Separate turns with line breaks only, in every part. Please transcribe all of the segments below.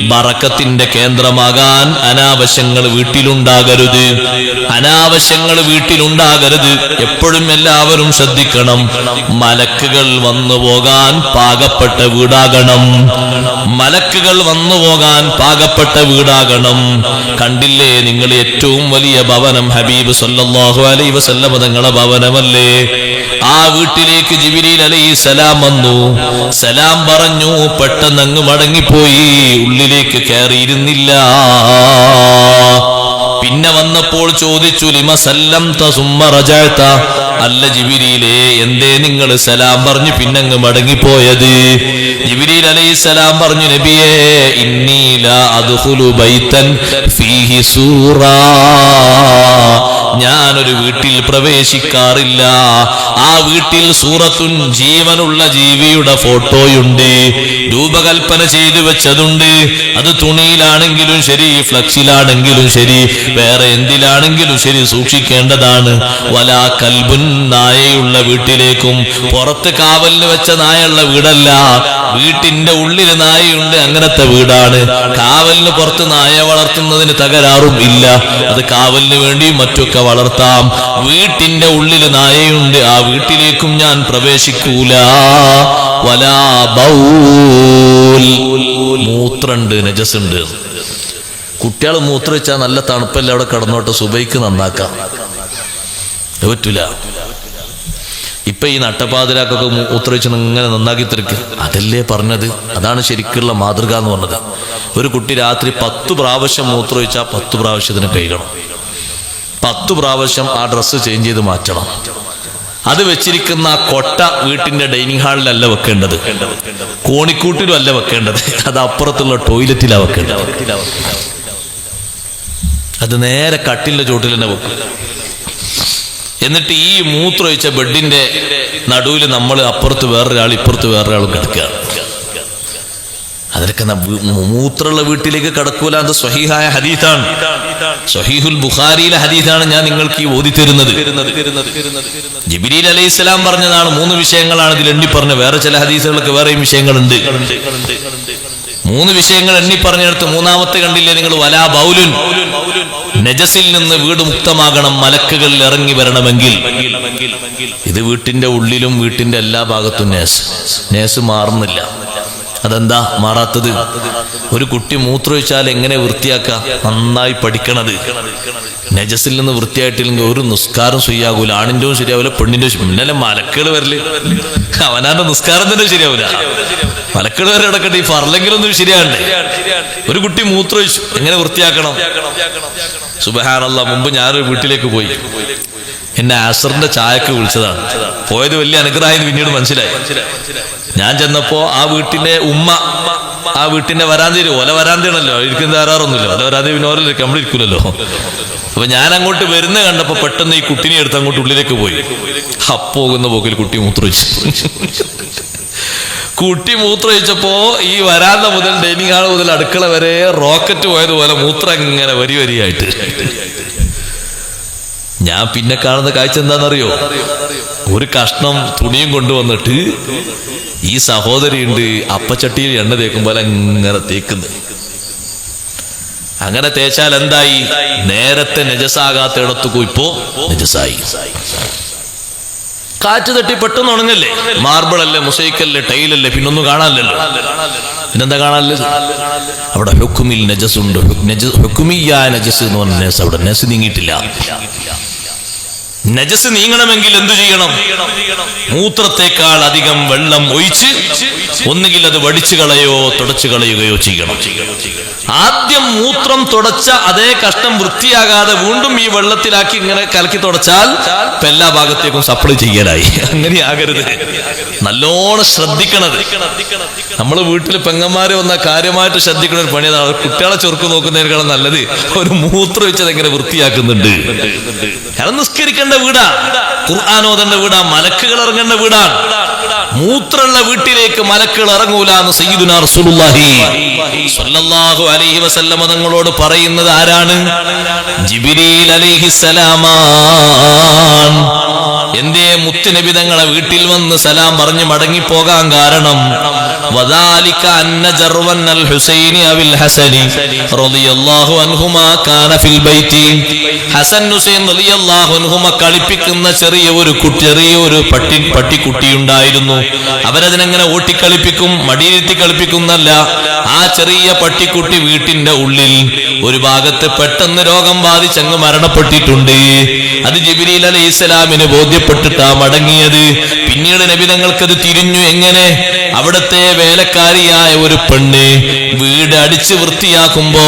ബറക്കത്തിന്റെ കേന്ദ്രമാകാൻ അനാവശ്യങ്ങൾ വീട്ടിലുണ്ടാകരുത്. അനാവശ്യങ്ങൾ വീട്ടിലുണ്ടാകരുത്. എപ്പോഴും എല്ലാവരും ശ്രദ്ധിക്കണം. മലക്കുകൾ വന്നു പോകാൻ പാകപ്പെട്ട വീടാകണം. മലക്കുകൾ വന്നു പോകാൻ പാകപ്പെട്ട വീടാകണം. കണ്ടില്ലേ നിങ്ങൾ ഏറ്റവും വലിയ ഭവനം ഹബീബ് സല്ലാഹു അലൈഹി വസല്ലമ തങ്ങളെ ഭവനമല്ലേ? ആ വീട്ടിലേക്ക് ജിബിലി അലൈ സലാം വന്നു. സലാം പറഞ്ഞു പെട്ടെന്ന് അങ്ങ് മടങ്ങിപ്പോയി. ഉള്ളിലേക്ക് കയറിയിരുന്നില്ല. പിന്നെ വന്നപ്പോൾ ചോദിച്ചു ലിമ സല്ലം സുമ്മ റജഅത? അല്ല ജിബിരിയിലെ എന്തേ നിങ്ങൾ സലാം പറഞ്ഞു പിന്നങ്ങ് മടങ്ങിപ്പോയത്? ജിബിരിയിൽ അലൈഹി സലാം പറഞ്ഞു നബിയേ ഇന്നീല അദ്ഖുലു ബൈതൻ ഫീഹി സൂറാ. ഞാനൊരു വീട്ടിൽ പ്രവേശിക്കാറില്ല. ആ വീട്ടിൽ സൂറത്തുൻ ജീവനുള്ള ജീവിയുടെ ഫോട്ടോയുണ്ട്. രൂപകൽപ്പന ചെയ്തു വെച്ചതുണ്ട്. അത് തുണിയിലാണെങ്കിലും ശരി ഫ്ലക്സിലാണെങ്കിലും ശരി വേറെ എന്തിലാണെങ്കിലും ശരി സൂക്ഷിക്കേണ്ടതാണ്. വല കൽബുൻ നായയുള്ള വീട്ടിലേക്കും പുറത്ത് കാവലിന് വെച്ച നായുള്ള വീടല്ല. വീട്ടിന്റെ ഉള്ളിൽ നായയുണ്ട് അങ്ങനത്തെ വീടാണ്. കാവലിന് പുറത്ത് നായ വളർത്തുന്നതിന് തകരാറും ഇല്ല. അത് കാവലിന് വേണ്ടിയും മറ്റൊക്കെ വളർത്താം. വീട്ടിന്റെ ഉള്ളിൽ നായയുണ്ട് ആ വീട്ടിലേക്കും ഞാൻ പ്രവേശിക്കൂല. വലാ ബൗൽ. മൂത്രണ്ട് നജസുണ്ട് കുട്ടികൾ മൂത്രവെച്ചാൽ നല്ല തണുപ്പല്ല അവിടെ കടന്നോട്ടെ സുബൈക്ക് നന്നാക്കാം. പറ്റൂല. ഇപ്പൊ ഈ നട്ടപ്പാതിരാക്കൊക്കെ മൂത്രവെച്ച് ഇങ്ങനെ നന്നാക്കി തിരക്ക് അതല്ലേ പറഞ്ഞത്? അതാണ് ശരിക്കുള്ള മാതൃക എന്ന് പറഞ്ഞത്. ഒരു കുട്ടി രാത്രി പത്ത് പ്രാവശ്യം മൂത്രവെച്ചാൽ പത്ത് പ്രാവശ്യത്തിന് കഴിയണം പത്ത് പ്രാവശ്യം ആ ഡ്രസ്സ് ചേഞ്ച് ചെയ്ത് മാറ്റണം. അത് വെച്ചിരിക്കുന്ന ആ കൊട്ട വീട്ടിന്റെ ഡൈനിങ് ഹാളിലല്ല വെക്കേണ്ടത്. കോണിക്കൂട്ടിലും അല്ല വെക്കേണ്ടത്. അത് അപ്പുറത്തുള്ള ടോയ്ലറ്റിലാണ് വെക്കേണ്ടത്. അത് നേരെ കട്ടിലിന്റെ ചോട്ടിൽ തന്നെ വെക്കും. എന്നിട്ട് ഈ മൂത്രമൊഴിച്ച ബെഡിന്റെ നടുവിൽ നമ്മൾ അപ്പുറത്ത് വേറൊരാൾ ഇപ്പുറത്ത് വേറൊരാൾ കിടക്കുക അതിനൊക്കെ ന- മൂത്രമുള്ള വീട്ടിലേക്ക് കടക്കൂല അത് സ്വഹീഹായ ഹദീസാണ് സ്വഹീഹുൽ ബുഖാരിയിലെ ഹദീത്താണ് ഞാൻ നിങ്ങൾക്ക് ഈ ഓതി തരുന്നത് ജബിലീൽ അലൈഹി ഇസ്ലാം പറഞ്ഞതാണ് മൂന്ന് വിഷയങ്ങളാണ് ഇതിൽ എണ്ണി പറഞ്ഞത്. വേറെ ചില ഹദീസുകളൊക്കെ വേറെയും വിഷയങ്ങളുണ്ട്. മൂന്ന് വിഷയങ്ങൾ എണ്ണി പറഞ്ഞെടുത്ത് മൂന്നാമത്തെ കണ്ടില്ലേ നിങ്ങൾ? വലാ ബൗലുൻ. നജസിൽ നിന്ന് വീട് മുക്തമാകണം മലക്കുകളിൽ ഇറങ്ങി വരണമെങ്കിൽ. ഇത് വീട്ടിന്റെ ഉള്ളിലും വീട്ടിന്റെ എല്ലാ ഭാഗത്തും നേസ്. നേസ് മാറുന്നില്ല. അതെന്താ മാറാത്തത്? ഒരു കുട്ടി മൂത്രമൊഴിച്ചാൽ എങ്ങനെ വൃത്തിയാക്കാം? നന്നായി പഠിക്കണത്. നജസിൽ നിന്ന് വൃത്തിയായിട്ടില്ലെങ്കിൽ ഒരു നിസ്കാരം ശരിയാകൂല ആണിന്റെയും ശരിയാവില്ല പെണ്ണിന്റെ പിന്നെ മലക്കൾ വരൽ? അവനാന്റെ നിസ്കാരം തന്നെ ശരിയാവില്ല മലക്കൾ വരെ അടക്കട്ടെ ഈ ഫർലെങ്കിലൊന്നും ശരിയാണ്ടേ ഒരു കുട്ടി മൂത്രമൊഴിച്ചു എങ്ങനെ വൃത്തിയാക്കണം? സുബഹാനല്ല മുമ്പ് ഞാനൊരു വീട്ടിലേക്ക് പോയി. എന്നെ ആസറിന്റെ ചായക്ക് വിളിച്ചതാണ്. പോയത് വലിയ അനുഗ്രഹമായിരുന്നു പിന്നീട് മനസ്സിലായി. ഞാൻ ചെന്നപ്പോ ആ വീട്ടിന്റെ ഉമ്മ ആ വീട്ടിന്റെ വരാന്തി ഒല വരാന്തിയാണല്ലോ ഇരിക്കുന്ന തരാറൊന്നുമില്ല ഒല വരാന്തി പിന്നെ ഓരോ നമ്മളിരിക്കൂലല്ലോ അപ്പൊ ഞാൻ അങ്ങോട്ട് വരുന്ന കണ്ടപ്പോ പെട്ടെന്ന് ഈ കുട്ടിനെ എടുത്ത് അങ്ങോട്ട് ഉള്ളിലേക്ക് പോയി. അപ്പോകുന്ന പോക്കിൽ കുട്ടി മൂത്രമൊഴിച്ചു. കുട്ടി മൂത്രമൊഴിച്ചപ്പോ ഈ വരാന്ത മുതൽ ഡൈനിങ് ഹാൾ മുതൽ അടുക്കള വരെ റോക്കറ്റ് പോയതുപോലെ മൂത്രം ഇങ്ങനെ വരി വരിയായിട്ട്. ഞാൻ പിന്നെ കാണുന്ന കാഴ്ച എന്താണെന്നറിയോ? ഒരു കഷ്ണം തുണിയും കൊണ്ടുവന്നിട്ട് ഈ സഹോദരിയുണ്ട് അപ്പച്ചട്ടിയിൽ എണ്ണ തേക്കും പോലെ അങ്ങനെ തേക്കുന്നു. അങ്ങനെ തേച്ചാൽ എന്തായി? നേരത്തെ നജസാകാത്ത ഇടത്തു ഇപ്പോ നജസായി. കാറ്റ് തട്ടി പെട്ടെന്ന് ഉണങ്ങല്ലേ? മാർബിൾ അല്ലേ മുസൈക്കല്ലേ ടൈലല്ലേ പിന്നൊന്നും കാണാനല്ലോ പിന്നെന്താ കാണാനല്ലേ? അവിടെ ഹുക്കുമിൽ നജസ് ഉണ്ട് ഹുക്കുമിയ നജസ് എന്ന് പറഞ്ഞ നജസ് അവിടെ. നജസ് നീങ്ങിയിട്ടില്ല. നജസ് നീങ്ങണമെങ്കിൽ എന്തു ചെയ്യണം? മൂത്രത്തെക്കാൾ അധികം വെള്ളം ഒഴിച്ച് ഒന്നുകിൽ അത് വടിച്ചു കളയോ തുടച്ചു കളയുകയോ ചെയ്യണം. ആദ്യം മൂത്രം തുടച്ച അതേ കഷ്ടം വൃത്തിയാകാതെ വീണ്ടും ഈ വെള്ളത്തിലാക്കി ഇങ്ങനെ കലക്കി തുടച്ചാൽ എല്ലാ ഭാഗത്തേക്കും സപ്ലൈ ചെയ്യാനായി. അങ്ങനെയാകരുത് നല്ലോണം ശ്രദ്ധിക്കണത്. നമ്മൾ വീട്ടിൽ പെങ്ങന്മാര് വന്ന കാര്യമായിട്ട് ശ്രദ്ധിക്കണ ഒരു പണിയതാണ് കുട്ടികളെ ചെറുക്ക് നോക്കുന്നതിനേക്കാളും നല്ലത് ഒരു മൂത്രം വെച്ചത് എങ്ങനെ വൃത്തിയാക്കുന്നുണ്ട്. കാരണം നിസ്കരിക്കേണ്ട വീടാ. ഖുർആാനോദന്റെ വീടാ. മലക്കുകൾ ഇറങ്ങേണ്ട വീടാണ് മൂത്രമുള്ള വീട്ടിലേക്ക് മലക്കൾ ഇറങ്ങൂല എന്ന് സയ്യിദുനാ റസൂലുള്ളാഹി. സ്വല്ലല്ലാഹു അലൈഹി വസല്ലമ തങ്ങളോട് പറയുന്നത് ആരാണ്? ജിബിരീൽ അലൈഹിസ്സലാമാണ് എന്തേ മുത്തുനബിതങ്ങളെ വീട്ടിൽ വന്ന് സലാം പറഞ്ഞ് മടങ്ങിപ്പോകാൻ കാരണം? വദാലിക അന്ന ജർവൻ അൽ ഹുസൈനി അവിൽ ഹസനി റളിയല്ലാഹു അൻഹുമാ കാന ഫിൽ ബൈത്തി. ഹസൻ ഹുസൈൻ റളിയല്ലാഹു അൻഹുമ കളിപ്പിക്കുന്ന ചെറിയ ഒരു കുട്ടി ചെറിയ ഒരു പട്ടി പട്ടിക്കുട്ടി ഉണ്ടായിരുന്നു അവരതിനെങ്ങനെ ഓട്ടിക്കളിപ്പിക്കും മടിയിരുത്തി കളിപ്പിക്കുന്നല്ല. ആ ചെറിയ പട്ടിക്കുട്ടി വീട്ടിന്റെ ഉള്ളിൽ ഒരു ഭാഗത്ത് പെട്ടെന്ന് രോഗം ബാധിച്ചങ്ങ് മരണപ്പെട്ടിട്ടുണ്ട്. അത് ജിബിരിൽ അലൈഹി ഇസ്ലാമിന് ബോധ്യപ്പെട്ടിട്ടാ മടങ്ങിയത്. പിന്നീട് നബിതങ്ങൾക്കത് തിരിഞ്ഞു എങ്ങനെ? അവിടത്തെ വേലക്കാരിയായ ഒരു പെണ്ണ് വീട് അടിച്ച് വൃത്തിയാക്കുമ്പോ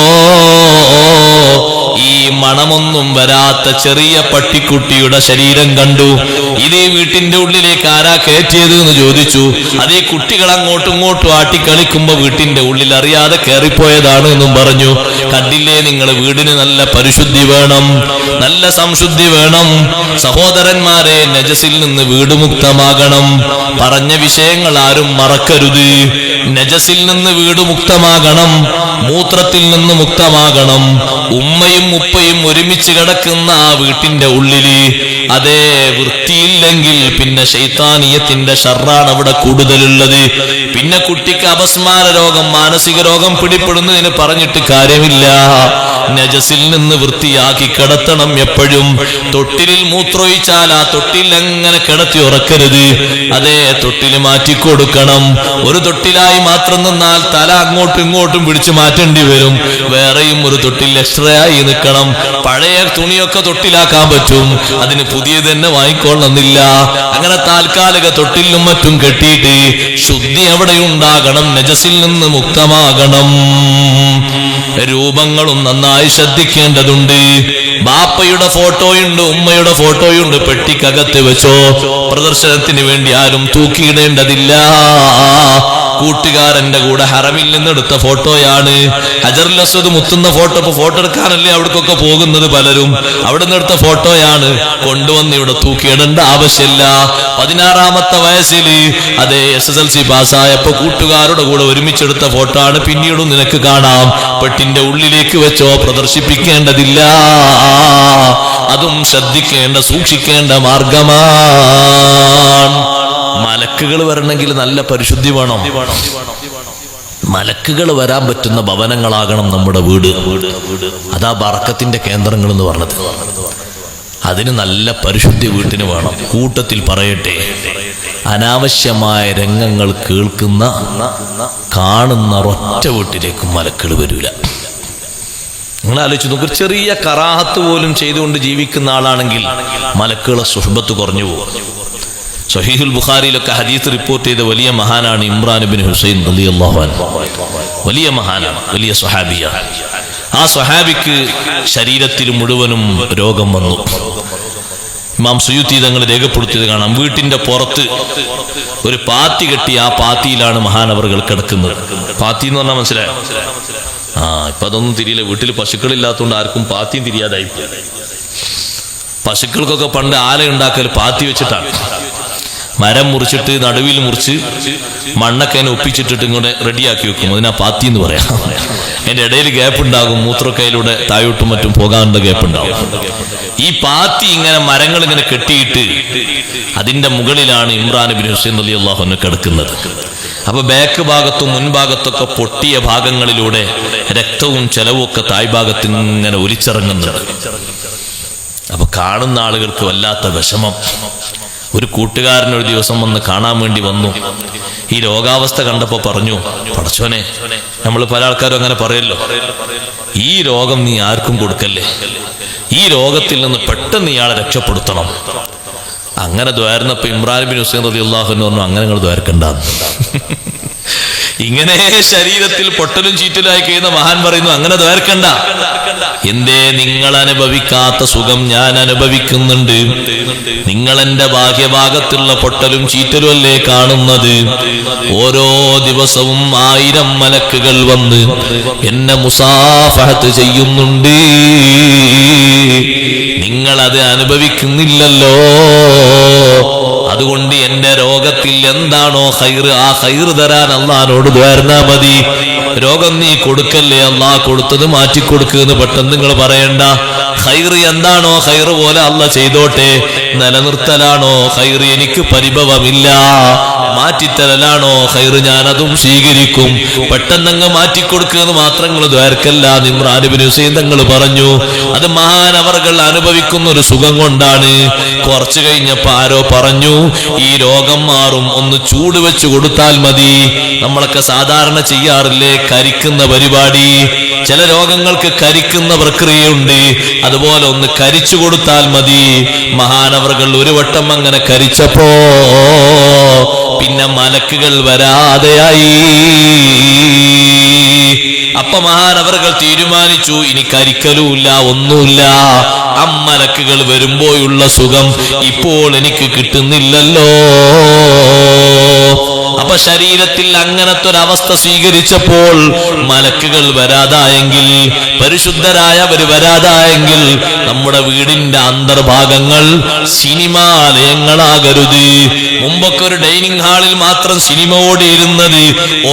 ഈ മണമൊന്നും വരാത്ത ചെറിയ പട്ടിക്കുട്ടിയുടെ ശരീരം കണ്ടു. ഇത് വീട്ടിന്റെ ഉള്ളിലേക്ക് ആരാ കയറ്റിയത് എന്ന് ചോദിച്ചു. അതേ കുട്ടികൾ അങ്ങോട്ടും ഇങ്ങോട്ടും ആട്ടി കളിക്കുമ്പോ വീട്ടിന്റെ ഉള്ളിൽ അറിയാതെ കയറിപ്പോയതാണ് എന്നും പറഞ്ഞു. കണ്ടില്ലേ നിങ്ങൾ വീടിന് നല്ല പരിശുദ്ധി വേണം നല്ല സംശുദ്ധി വേണം. സഹോദരന്മാരെ നജസിൽ നിന്ന് വീട് മുക്തമാകണം. പറഞ്ഞ വിഷയങ്ങൾ ആരും മറക്കരുത്. നജസിൽ നിന്ന് വീട് മുക്തമാകണം മൂത്രത്തിൽ നിന്ന് മുക്തമാകണം. ഉമ്മയും ഉപ്പയും ഒരുമിച്ച് കിടക്കുന്ന ആ വീട്ടിന്റെ ഉള്ളിൽ അതേ വൃത്തിയില്ലെങ്കിൽ പിന്നെ ശൈത്താനീയത്തിന്റെ ഷർറാണ് അവിടെ കൂടുതലുള്ളത്. പിന്നെ കുട്ടിക്ക് അപസ്മാര രോഗം മാനസിക രോഗം പിടിപ്പെടുന്നതിന് പറഞ്ഞിട്ട് കാര്യമില്ല. നജസിൽ നിന്ന് വൃത്തിയാക്കി കിടത്തണം എപ്പോഴും. തൊട്ടിലിൽ മൂത്രൊഴിച്ചാൽ ആ തൊട്ടിൽ എങ്ങനെ കിടത്തി ഉറക്കരുത്? അതേ തൊട്ടിൽ മാറ്റിക്കൊടുക്കണം. ഒരു തൊട്ടിലായി മാത്രം നിന്നാൽ തല അങ്ങോട്ടും ഇങ്ങോട്ടും പിടിച്ചു മാറ്റേണ്ടി വരും. വേറെയും ഒരു തൊട്ടിൽ എക്സ്ട്രാ ആയി നിൽക്കണം. പഴയ തുണിയൊക്കെ തൊട്ടിലാക്കാൻ പറ്റും. അതിന് പുതിയ തന്നെ വാങ്ങിക്കൊള്ളുന്നില്ല അങ്ങനെ താൽക്കാലിക തൊട്ടിലും മറ്റും കെട്ടിയിട്ട് ശുദ്ധി അവിടെ ഉണ്ടാകണം നജസിൽ നിന്ന് മുക്തമാകണം. രൂപങ്ങളും നന്നായി ശ്രദ്ധിക്കേണ്ടതുണ്ട്. ബാപ്പയുടെ ഫോട്ടോയുണ്ട് ഉമ്മയുടെ ഫോട്ടോയുണ്ട് പെട്ടിക്കകത്ത് വെച്ചോ. പ്രദർശനത്തിന് വേണ്ടി ആരും തൂക്കിയിടേണ്ടതില്ല. കൂട്ടുകാരന്റെ കൂടെ ഹറമിൽ നിന്ന് എടുത്ത ഫോട്ടോയാണ്. ഹജറുൽ അസ്വദ് മുത്തുന്ന ഫോട്ടോ ഇപ്പൊ ഫോട്ടോ എടുക്കാനല്ലേ അവിടേക്കൊക്കെ പോകുന്നത് പലരും. അവിടെ നിന്ന് എടുത്ത ഫോട്ടോയാണ്. കൊണ്ടുവന്ന് ഇവിടെ തൂക്കിയിടേണ്ട ആവശ്യമില്ല. പതിനാറാമത്തെ വയസ്സിൽ അതേ എസ് എസ് എൽ സി പാസ്സായപ്പോ കൂട്ടുകാരുടെ കൂടെ ഒരുമിച്ചെടുത്ത ഫോട്ടോ ആണ് പിന്നീടും നിനക്ക് കാണാം. പെട്ടിന്റെ ഉള്ളിലേക്ക് വെച്ചോ പ്രദർശിപ്പിക്കേണ്ടതില്ല. അതും ശ്രദ്ധിക്കേണ്ട സൂക്ഷിക്കേണ്ട മാർഗമാണ് മലക്കുകൾ വരണമെങ്കിൽ നല്ല പരിശുദ്ധി വേണം. മലക്കുകൾ വരാൻ പറ്റുന്ന ഭവനങ്ങളാകണം നമ്മുടെ വീട്. അതാ ബറക്കത്തിന്റെ കേന്ദ്രങ്ങൾ എന്ന് പറഞ്ഞത്. അതിന് നല്ല പരിശുദ്ധി വീട്ടിന് വേണം. കൂട്ടത്തിൽ പറയട്ടെ അനാവശ്യമായ രംഗങ്ങൾ കേൾക്കുന്ന കാണുന്ന ഒറ്റ വീട്ടിലേക്കും മലക്കൾ വരൂല. നിങ്ങൾ ആലോചിച്ച് നോക്ക് ചെറിയ കറാഹത്ത് പോലും ചെയ്തുകൊണ്ട് ജീവിക്കുന്ന ആളാണെങ്കിൽ മലക്കുകളെ സുഹബത്ത് കുറഞ്ഞു പോകും. സഹീഹുൽ ബുഖാരിയിലൊക്കെ ഹദീസ് റിപ്പോർട്ട് ചെയ്ത വലിയ മഹാനാണ് ഇമ്രാൻ ബിൻ ഹുസൈൻ വലിയ മഹാനാണ് വലിയ സ്വഹാബിയാണ് ആ സ്വഹാബിക്ക് ശരീരത്തിൽ മുഴുവനും രോഗം വന്നു. ഇമാം സുയുത്തി തങ്ങൾ രേഖപ്പെടുത്തിയത് കാണാം. വീട്ടിന്റെ പുറത്ത് ഒരു പാത്തി കെട്ടി ആ പാത്തിയിലാണ് മഹാനവറുകൾ കിടക്കുന്നത്. പാത്തി എന്ന് പറഞ്ഞാൽ മനസ്സിലായോ? ആ ഇപ്പൊ അതൊന്നും തിരിയില്ല. വീട്ടിൽ പശുക്കളില്ലാത്തതുകൊണ്ട് ആർക്കും പാത്തിയും തിരിയാതായി. പശുക്കൾക്കൊക്കെ പണ്ട് ആല ഉണ്ടാക്കൽ പാത്തി വെച്ചിട്ടാണ്. മരം മുറിച്ചിട്ട് നടുവിൽ മുറിച്ച് മണ്ണൊക്കെ അതിനെ ഒപ്പിച്ചിട്ടിട്ട് ഇങ്ങോട്ട് റെഡിയാക്കി വെക്കും. അതിനാ പാത്തി എന്ന് പറയാം. അതിന്റെ ഇടയിൽ ഗ്യാപ്പ് ഉണ്ടാകും. മൂത്രക്കയിലൂടെ താഴോട്ടും മറ്റും പോകാനുള്ള ഗ്യാപ്പ് ഉണ്ടാകും. ഈ പാത്തി ഇങ്ങനെ മരങ്ങൾ ഇങ്ങനെ കെട്ടിയിട്ട് അതിന്റെ മുകളിലാണ് ഇമ്രാൻ ബിൻ ഹുസൈൻ അലി അള്ളാഹുന് കിടക്കുന്നത്. അപ്പൊ ബാക്ക് ഭാഗത്തും മുൻഭാഗത്തൊക്കെ പൊട്ടിയ ഭാഗങ്ങളിലൂടെ രക്തവും ചെലവും ഒക്കെ താഴ്ഭാഗത്ത് ഇങ്ങനെ ഒലിച്ചിറങ്ങുന്നുണ്ട്. അപ്പൊ കാണുന്ന ആളുകൾക്ക് വല്ലാത്ത വിഷമം. ഒരു കൂട്ടുകാരൻ ഒരു ദിവസം വന്ന് കാണാൻ വേണ്ടി വന്നു. ഈ രോഗാവസ്ഥ കണ്ടപ്പോ പറഞ്ഞു പടച്ചോനെ നമ്മൾ പല ആൾക്കാരും അങ്ങനെ പറയല്ലോ. ഈ രോഗം നീ ആർക്കും കൊടുക്കല്ലേ? ഈ രോഗത്തിൽ നിന്ന് പെട്ടെന്ന് ഇയാളെ രക്ഷപ്പെടുത്തണം. അങ്ങനെ ദ്വാരുന്നപ്പോ ഇമ്രാൻ ബിൻ ഹുസൈൻ റതി അള്ളാഹു എന്ന് പറഞ്ഞു അങ്ങനെ നിങ്ങൾ ദ്വാരക്കണ്ടെന്ന് ഇങ്ങനെ ശരീരത്തിൽ പൊട്ടലും ചീറ്റലായി കഴിയുന്ന മഹാൻ പറയുന്നു അങ്ങനെ ദ്വാരക്കണ്ട. എന്തേ നിങ്ങൾ അനുഭവിക്കാത്ത സുഖം ഞാൻ അനുഭവിക്കുന്നുണ്ട് നിങ്ങൾ എന്റെ ബാഹ്യഭാഗത്തുള്ള പൊട്ടലും ചീറ്റലും അല്ലേ കാണുന്നത്? ഓരോ ദിവസവും ആയിരം മലക്കുകൾ വന്ന് എന്നെ മുസാഫഹത്ത് ചെയ്യുന്നുണ്ട്. നിങ്ങളത് അനുഭവിക്കുന്നില്ലല്ലോ. അതുകൊണ്ട് എന്റെ രോഗത്തിൽ എന്താണോ ഹൈറ് ആ ഹൈറ് തരാൻ അള്ളഹാനോട് ദ്വാരനാ മതി. രോഗം നീ കൊടുക്കല്ലേ? അള്ളാഹ് കൊടുത്തത് മാറ്റിക്കൊടുക്കുക എന്ന് പെട്ടെന്ന് നിങ്ങൾ പറയണ്ട. ഹൈറ് എന്താണോ ഹൈറ് പോലെ അല്ല ചെയ്തോട്ടെ. നിലനിർത്തലാണോ ഹൈറ് എനിക്ക് പരിഭവമില്ല. മാറ്റിത്തരലാണോ ഹൈറ് ഞാൻ അതും സ്വീകരിക്കും. പെട്ടെന്നങ്ങ് മാറ്റിക്കൊടുക്കുക മാത്രങ്ങൾ ദ്വാരക്കല്ല. നിമ്രാനുബിന് ഹുസൈൻ തങ്ങൾ പറഞ്ഞു അത് മഹാനവർകൾ അനുഭവിക്കുന്ന ഒരു സുഖം കൊണ്ടാണ്. കുറച്ചു കഴിഞ്ഞപ്പോ ആരോ പറഞ്ഞു ഈ രോഗം മാറും. ഒന്ന് ചൂട് വെച്ച് കൊടുത്താൽ മതി. നമ്മളൊക്കെ സാധാരണ ചെയ്യാറില്ലേ? കരിക്കുന്ന പരിപാടി. ചില രോഗങ്ങൾക്ക് കരിക്കുന്ന പ്രക്രിയയുണ്ട്. അതുപോലെ ഒന്ന് കരിച്ചു കൊടുത്താൽ മതി. മഹാനവർകൾ ഒരു വട്ടം അങ്ങനെ കരിച്ചപ്പോ പിന്നെ മലക്കുകൾ വരാതെയായി. അപ്പൊ മഹാനവറുകൾ തീരുമാനിച്ചു ഇനി കരിക്കലുമില്ല ഒന്നുമില്ല. അമ്മലക്കുകൾ വരുമ്പോഴുള്ള സുഖം ഇപ്പോൾ എനിക്ക് കിട്ടുന്നില്ലല്ലോ. അപ്പൊ ശരീരത്തിൽ അങ്ങനത്തെ ഒരു അവസ്ഥ സ്വീകരിച്ചപ്പോൾ മലക്കുകൾ വരാതായെങ്കിൽ പരിശുദ്ധരായവർ വരാതായെങ്കിൽ നമ്മുടെ വീടിന്റെ അന്തർഭാഗങ്ങൾ സിനിമാലയങ്ങളാകരുത് മുമ്പൊക്കെ ഒരു ഡൈനിങ് ഹാളിൽ മാത്രം സിനിമ ഓടിയിരുന്നത്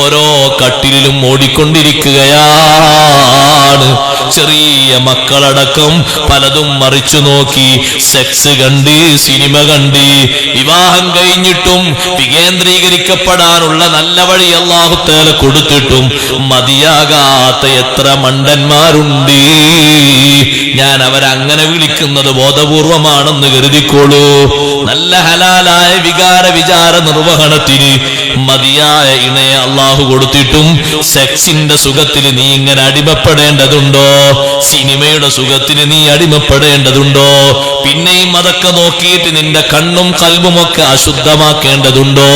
ഓരോ കട്ടിലും ഓടിക്കൊണ്ടിരിക്കുകയാണ്. ചെറിയ മക്കളടക്കം പലതും മറിച്ചു നോക്കി. സെക്സ് കണ്ട് സിനിമ കണ്ട്. വിവാഹം കഴിഞ്ഞിട്ടും വികേന്ദ്രീകരിക്കപ്പെടാനുള്ള നല്ല വഴി അള്ളാഹുത്തേല കൊടുത്തിട്ടും മതിയാകാത്ത എത്ര മണ്ടന്മാരുണ്ട്. ഞാൻ അവരങ്ങനെ വിളിക്കുന്നത് ബോധപൂർവമാണെന്ന് കരുതിക്കോളൂ. നല്ല ഹലാലായ വികാര വിചാര നിർവഹണത്തിന് മതിയായ ഇണയെ അള്ളാഹു കൊടുത്തിട്ടും സെക്സിന്റെ സുഖത്തിൽ നീ ഇങ്ങനെ അടിമപ്പെടേണ്ടതുണ്ടോ? സിനിമയുടെ സുഖത്തിന് നീ അടിമപ്പെടേണ്ടതുണ്ടോ? പിന്നെയും അതൊക്കെ നോക്കിയിട്ട് നിന്റെ കണ്ണും കൽബും ഒക്കെ അശുദ്ധമാക്കേണ്ടതുണ്ടോ?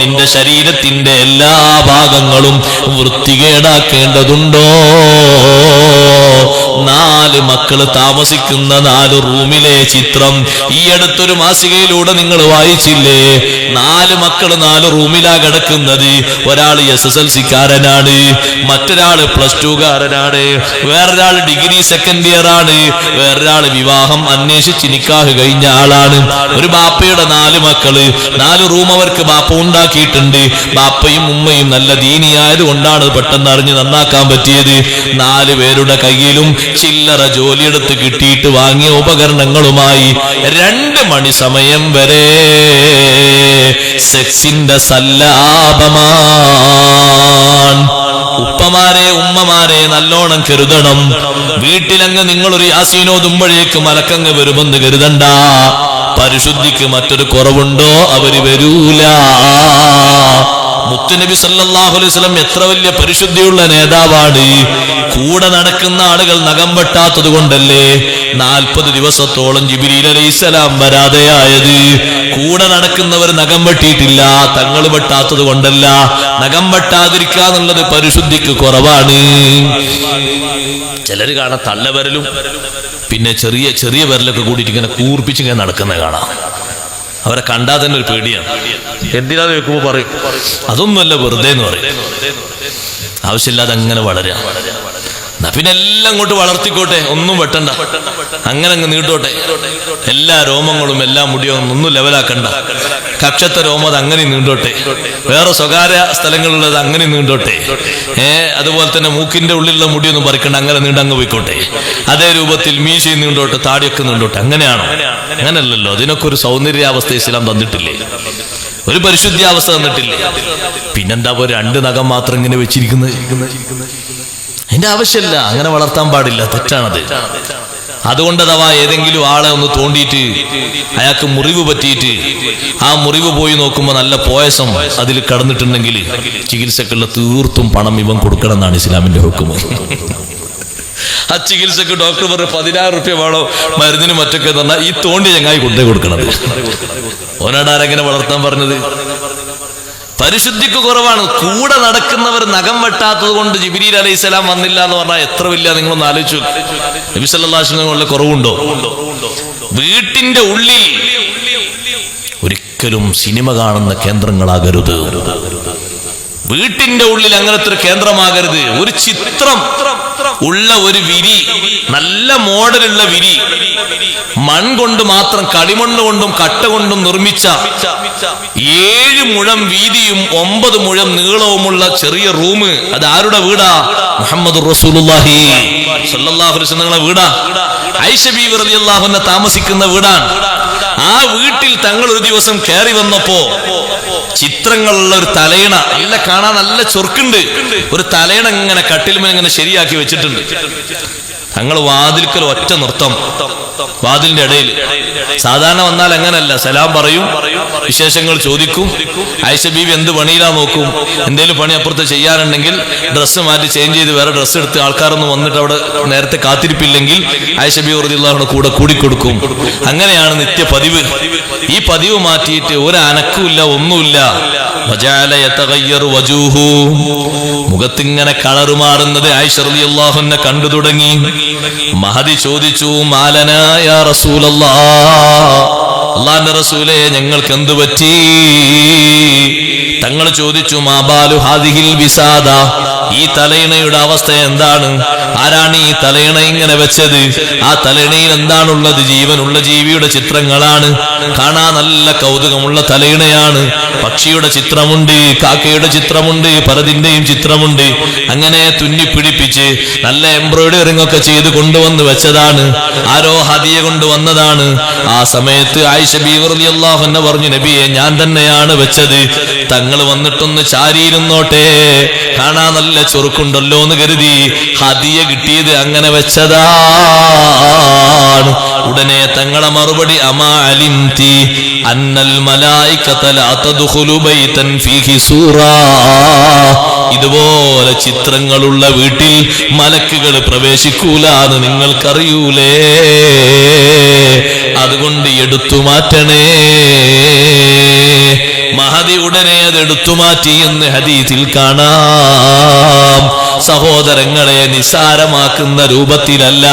നിന്റെ ശരീരത്തിന്റെ എല്ലാ ഭാഗങ്ങളും വൃത്തികേടാക്കേണ്ടതുണ്ടോ? നാല് മക്കൾ താമസിക്കുന്ന നാല് റൂമിലെ ചിത്രം ഈ അടുത്തൊരു മാസികയിലൂടെ നിങ്ങൾ വായിച്ചില്ലേ? നാല് മക്കൾ നാല് റൂമിലാ കിടക്കുന്നത്. ഒരാൾ എസ് എസ് എൽ സിക്കാരനാണ്. മറ്റൊരാൾ പ്ലസ് ടു കാരനാണ് വേറൊരാൾ ഡിഗ്രി സെക്കൻഡ് ഇയർ ആണ് വേറൊരാൾ വിവാഹം അന്വേഷിച്ച് നിക്കാഹ് കഴിഞ്ഞ ആളാണ്. ഒരു ബാപ്പയുടെ നാല് മക്കൾ. നാല് റൂം അവർക്ക് ബാപ്പ ഉണ്ടാക്കിയിട്ടുണ്ട്. ബാപ്പയും ഉമ്മയും നല്ല ദീനിയായത് കൊണ്ടാണ് പെട്ടെന്ന് അറിഞ്ഞ് നന്നാക്കാൻ പറ്റിയത്. നാല് പേരുടെ കയ്യിലും ചില്ലറ ജോലിയെടുത്ത് കിട്ടിയിട്ട് വാങ്ങിയ ഉപകരണങ്ങളുമായി രണ്ട് മണി സമയം വരെ സെക്സിന്റെ സല്ലാപമാണ് ഉപ്പമാരെ ഉമ്മമാരെ നല്ലോണം കരുതണം. വീട്ടിലങ്ങ് നിങ്ങളൊരു യാസീനോതുമ്പോഴേക്ക് മലക്കങ്ങ് വരുമെന്ന് കരുതണ്ട. പരിശുദ്ധിക്ക് മറ്റൊരു കുറവുണ്ടോ? അവർ വരൂല. മുത്തുനബി സല്ലല്ലാഹു അലൈഹി എത്ര വലിയ പരിശുദ്ധിയുള്ള നേതാവാണ്. കൂടെ നടക്കുന്ന ആളുകൾ നഖം വെട്ടാത്തത് കൊണ്ടല്ലേ നാൽപ്പത് ദിവസത്തോളം ജിബിരിൽ അലൈസലാം വരാതെയായത്. കൂടെ നടക്കുന്നവർ നഖം വെട്ടിയിട്ടില്ല തങ്ങൾ വെട്ടാത്തത് കൊണ്ടല്ല. നഖം വെട്ടാതിരിക്കുക എന്നുള്ളത് പരിശുദ്ധിക്ക് കുറവാണ്. ചിലര് കാണാം തള്ളവരലും പിന്നെ ചെറിയ ചെറിയ വിരലൊക്കെ കൂടിയിട്ട് ഇങ്ങനെ കൂർപ്പിച്ച് ഇങ്ങനെ നടക്കുന്നത് കാണാം. അവരെ കണ്ടാൽ തന്നെ ഒരു പേടിയാണ്. എന്തിനാ ചോദിക്കുമ്പോൾ പറയും അതൊന്നുമല്ല വെറുതെ എന്ന് പറയും. ആവശ്യമില്ലാതെ അങ്ങനെ വളരാം. പിന്നെ എല്ലാം അങ്ങോട്ട് വളർത്തിക്കോട്ടെ ഒന്നും വെട്ടണ്ട. അങ്ങനെ അങ്ങ് നീട്ടോട്ടെ. എല്ലാ രോമങ്ങളും എല്ലാ മുടിയും ഒന്നും ലെവലാക്കണ്ട. കക്ഷത്തെ രോമം അത് അങ്ങനെ നീണ്ടോട്ടെ വേറെ സ്വകാര്യ സ്ഥലങ്ങളുള്ളത് അങ്ങനെ നീണ്ടോട്ടെ ഏ അതുപോലെ തന്നെ മൂക്കിന്റെ ഉള്ളിലുള്ള മുടിയൊന്നും പറിക്കണ്ട അങ്ങനെ നീണ്ടങ്ങ് പോയിക്കോട്ടെ. അതേ രൂപത്തിൽ മീശയും നീണ്ടോട്ടെ താടിയൊക്കെ നീണ്ടോട്ടെ. അങ്ങനെയാണോ? അങ്ങനല്ലല്ലോ. അതിനൊക്കെ ഒരു സൗന്ദര്യാവസ്ഥ ഇസ്ലാം തന്നിട്ടില്ലേ? ഒരു പരിശുദ്ധിയാവസ്ഥ തന്നിട്ടില്ലേ? പിന്നെന്താ രണ്ട് നഖം മാത്രം ഇങ്ങനെ വെച്ചിരിക്കുന്നത്? അതിന്റെ ആവശ്യമില്ല അങ്ങനെ വളർത്താൻ പാടില്ല തെറ്റാണത്. അതുകൊണ്ട് അഥവാ ഏതെങ്കിലും ആളെ ഒന്ന് തോണ്ടിയിട്ട് അയാൾക്ക് മുറിവ് പറ്റിയിട്ട് ആ മുറിവ് പോയി നോക്കുമ്പോൾ നല്ല പോയസം അതിൽ കടന്നിട്ടുണ്ടെങ്കിൽ ചികിത്സക്കുള്ള തീർത്തും പണം ഇവൻ കൊടുക്കണം എന്നാണ് ഇസ്ലാമിന്റെ ഹുക്കുമ് ആ ചികിത്സക്ക് ഡോക്ടർ പറഞ്ഞു പതിനായിരം റുപ്യ വേണോ മരുന്നിന് മറ്റൊക്കെ തന്നാൽ ഈ തോണ്ടി ചങ്ങായി കൊണ്ടേ കൊടുക്കണത്. ഓനാടാരെങ്ങനെ വളർത്താൻ പറഞ്ഞത്? പരിശുദ്ധിക്ക് കുറവാണ്. കൂടെ നടക്കുന്നവർ നഖം വെട്ടാത്തത് കൊണ്ട് ജിബിരി അലൈഹി സ്വലാം വന്നില്ല എന്ന് പറഞ്ഞാൽ എത്ര വലിയ നിങ്ങളൊന്ന് ആലോചിച്ചു നബി സല്ലാസ്ലങ്ങളുടെ കുറവുണ്ടോ? വീട്ടിന്റെ ഉള്ളിൽ ഒരിക്കലും സിനിമ കാണുന്ന കേന്ദ്രങ്ങളാകരുത്. വീട്ടിന്റെ ഉള്ളിൽ അങ്ങനത്തെ ഒരു കേന്ദ്രമാകരുത്. ഒരു ചിത്രം ഉള്ള ഒരു വിരി നല്ല മോഡലുള്ള വിരി മൺ കൊണ്ട് മാത്രം കളിമണ്ണ് കൊണ്ടും കട്ട കൊണ്ടും നിർമ്മിച്ച ഏഴ് മുഴം വീതിയും ഒമ്പത് മുഴം നീളവുമുള്ള ചെറിയ റൂം. അത് ആരുടെ വീടാ? മുഹമ്മദ് നിങ്ങളെ വീടാ. ഐഷ താമസിക്കുന്ന വീടാണ്. ആ വീട്ടിൽ തങ്ങൾ ഒരു ദിവസം കയറി വന്നപ്പോ ചിത്രങ്ങളുള്ള ഒരു തലയിണ നല്ല കാണാൻ നല്ല ചൊർക്കുണ്ട് ഒരു തലയിണ ഇങ്ങനെ കട്ടിൽമേൽ ഇങ്ങനെ ശരിയാക്കി വെച്ചിട്ടുണ്ട്. ഞങ്ങൾ വാതിൽക്കൽ ഒറ്റ നൃത്തം. വാതിലിന്റെ ഇടയിൽ. സാധാരണ വന്നാൽ അങ്ങനല്ല. സലാം പറയും. വിശേഷങ്ങൾ ചോദിക്കും. ആയിഷ ബീവി എന്ത് പണിയിലാ നോക്കും? എന്തേലും പണി അപ്പുറത്ത് ചെയ്യാനുണ്ടെങ്കിൽ ഡ്രസ്സ് മാറ്റി ചേഞ്ച് ചെയ്ത് വേറെ ഡ്രസ്സ് എടുത്ത് ആൾക്കാരൊന്നും വന്നിട്ട് അവിടെ നേരത്തെ കാത്തിരിപ്പില്ലെങ്കിൽ ആയിഷ ബീവ് റളിയല്ലാഹു കൂടെ കൂടിക്കൊടുക്കും. അങ്ങനെയാണ് നിത്യ പതിവ് ഈ പതിവ് മാറ്റിയിട്ട് ഒരു അനക്കുമില്ല ഒന്നുമില്ല. മുഖത്തിങ്ങനെ കളറ് മാറുന്നത് ആയിഷ കണ്ടു തുടങ്ങി. മഹദി ചോദിച്ചു يا رسول الله. അള്ളാന്റെ റസൂലെ ഞങ്ങൾക്ക് എന്തു പറ്റി? തങ്ങൾ ചോദിച്ചു മാബാലു ഹാദിഹിൽ വിസാദ? ഈ തലയിണയുടെ അവസ്ഥ എന്താണ്? ആരാണ് ഈ തലയിണ ഇങ്ങനെ വെച്ചത്? ആ തലയിണയിൽ എന്താണുള്ളത്? ജീവനുള്ള ജീവിയുടെ ചിത്രങ്ങളാണ്. കാണാൻ നല്ല കൗതുകമുള്ള തലയിണയാണ്. പക്ഷിയുടെ ചിത്രമുണ്ട് കാക്കയുടെ ചിത്രമുണ്ട് പരതിന്റെയും ചിത്രമുണ്ട്. അങ്ങനെ തുന്നി പിടിപ്പിച്ച് നല്ല എംബ്രോയിഡറിംഗ് ഒക്കെ ചെയ്ത് കൊണ്ടുവന്ന് വെച്ചതാണ്. ആരോ ഹതിയെ കൊണ്ടുവന്നതാണ്. ആ സമയത്ത് ആയിഷ പറഞ്ഞു നബിയെ ഞാൻ തന്നെയാണ് വെച്ചത്. തങ്ങൾ വന്നിട്ടൊന്ന് ചാരിയിരുന്നോട്ടെ. കാണാൻ നല്ല ചൊറുക്കുണ്ടല്ലോ എന്ന് കരുതി ഹദിയ കിട്ടിയത് അങ്ങനെ വെച്ചതാണ്. ഉടനെ തങ്ങളെ മറുപടി അമാ ഇതുപോലെ ചിത്രങ്ങളുള്ള വീട്ടിൽ മലക്കുകൾ പ്രവേശിക്കൂലാന്ന് നിങ്ങൾക്കറിയൂലേ? അതുകൊണ്ട് എടുത്തു മാറ്റണേ. മഹതി ഉടനെ അത് എടുത്തു മാറ്റി എന്ന് ഹദീസിൽ കാണാം. സഹോദരങ്ങളെ നിസാരമാക്കുന്ന രൂപത്തിലല്ല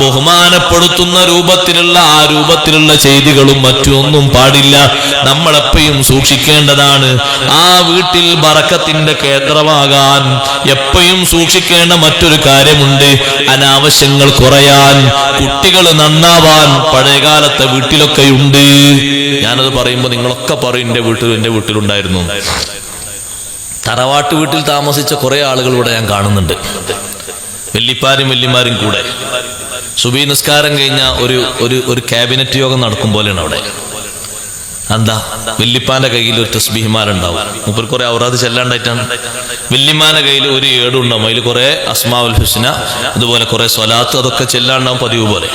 ബഹുമാനപ്പെടുത്തുന്ന രൂപത്തിലുള്ള ആ രൂപത്തിലുള്ള ചെയ്തികളും മറ്റൊന്നും പാടില്ല. നമ്മളെപ്പോഴും സൂക്ഷിക്കേണ്ടതാണ്. ആ വീട്ടിൽ ബറക്കത്തിന്റെ കേന്ദ്രമാകാൻ എപ്പോഴും സൂക്ഷിക്കേണ്ട മറ്റൊരു കാര്യമുണ്ട്. അനാവശ്യങ്ങൾ കുറയാൻ കുട്ടികൾ നന്നാവാൻ പഴയകാലത്തെ വീട്ടിലൊക്കെ ഉണ്ട് ഞാനത് പറയുമ്പോൾ നിങ്ങളൊക്കെ പറയും എന്റെ വീട്ടിൽ എന്റെ വീട്ടിലുണ്ടായിരുന്നു. തറവാട്ട് വീട്ടിൽ താമസിച്ച കുറെ ആളുകൾ ഇവിടെ ഞാൻ കാണുന്നുണ്ട്. വെല്ലിപ്പാരും വെല്ലിമാരും കൂടെ. സുബി നിസ്കാരം കഴിഞ്ഞ ഒരു ഒരു ഒരു ക്യാബിനറ്റ് യോഗം നടക്കും പോലെയാണ് അവിടെ. എന്താ? വില്ലിപ്പാന്റെ കയ്യിൽ ഒരു തസ്ബീഹിമാരുണ്ടാവും. മുപ്പർ കുറെ ഔറാദ് ചെല്ലാണ്ടായിട്ടാണ്. വില്ലിമാന്റെ കയ്യിൽ ഒരു ഏടുണ്ടാവും. അതിൽ കുറെ അസ്മാവുൽ ഹുസ്ന അതുപോലെ കുറെ സ്വലാത്ത് അതൊക്കെ ചെല്ലാണ്ടാവും പതിവ് പോലെ.